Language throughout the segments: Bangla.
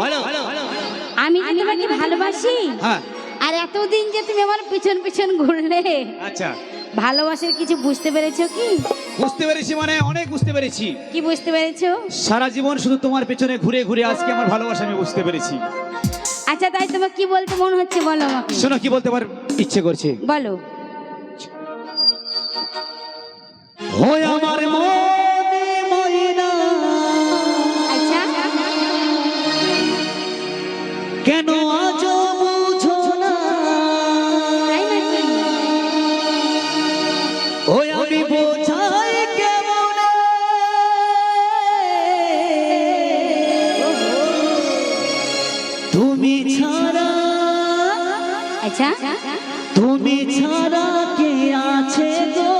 বলো আমি যে তোমাকে ভালোবাসি? হ্যাঁ। আর এতদিন যে তুমি আমার পিছন পিছন ঘুরলে আচ্ছা। ভালোবাসার কিছু বুঝতে পেরেছ কি? বুঝতে পেরেছি মানে অনেক বুঝতে পেরেছি। কি বুঝতে পেরেছ? সারা জীবন শুধু তোমার পেছনে ঘুরে ঘুরে আজকে আমার ভালোবাসা আমি বুঝতে পেরেছি। আচ্ছা তাই তোমার কি বলতে মন হচ্ছে বলো আমাকে? শোনো কি বলতে পার ইচ্ছে করছে? বলো। হয় আমার আচ্ছা। তুমি ছাড়া কে আছে গো?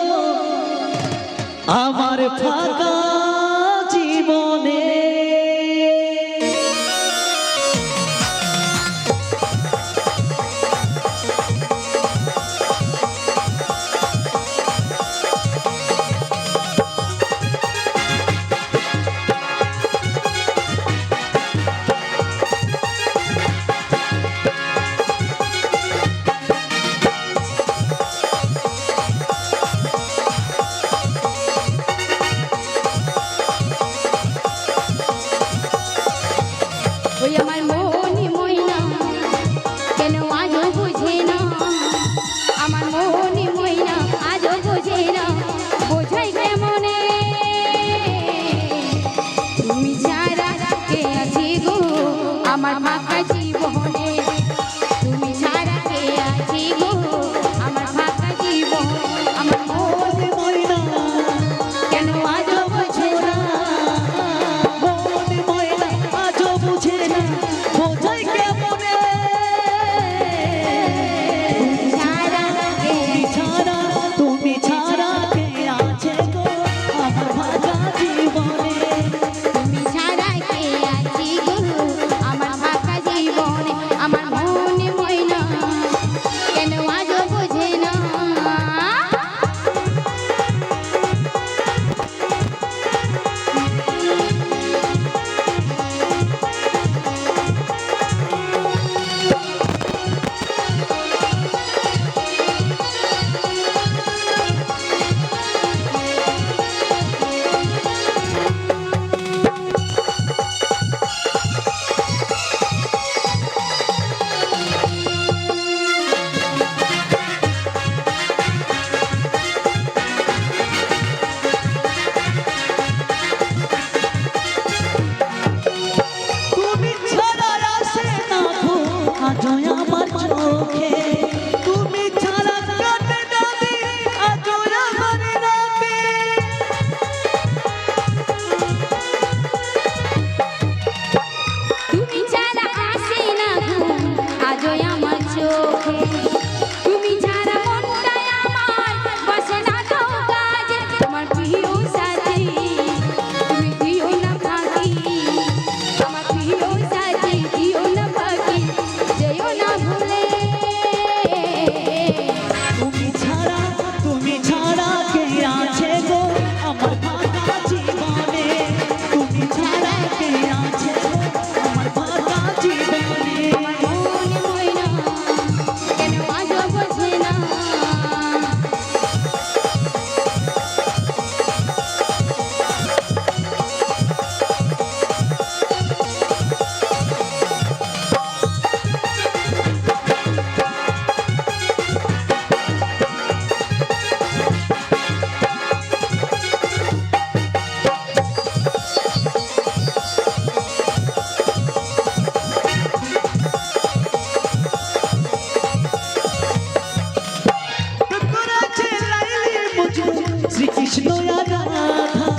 আমার ফাঁকা চোখে রাধা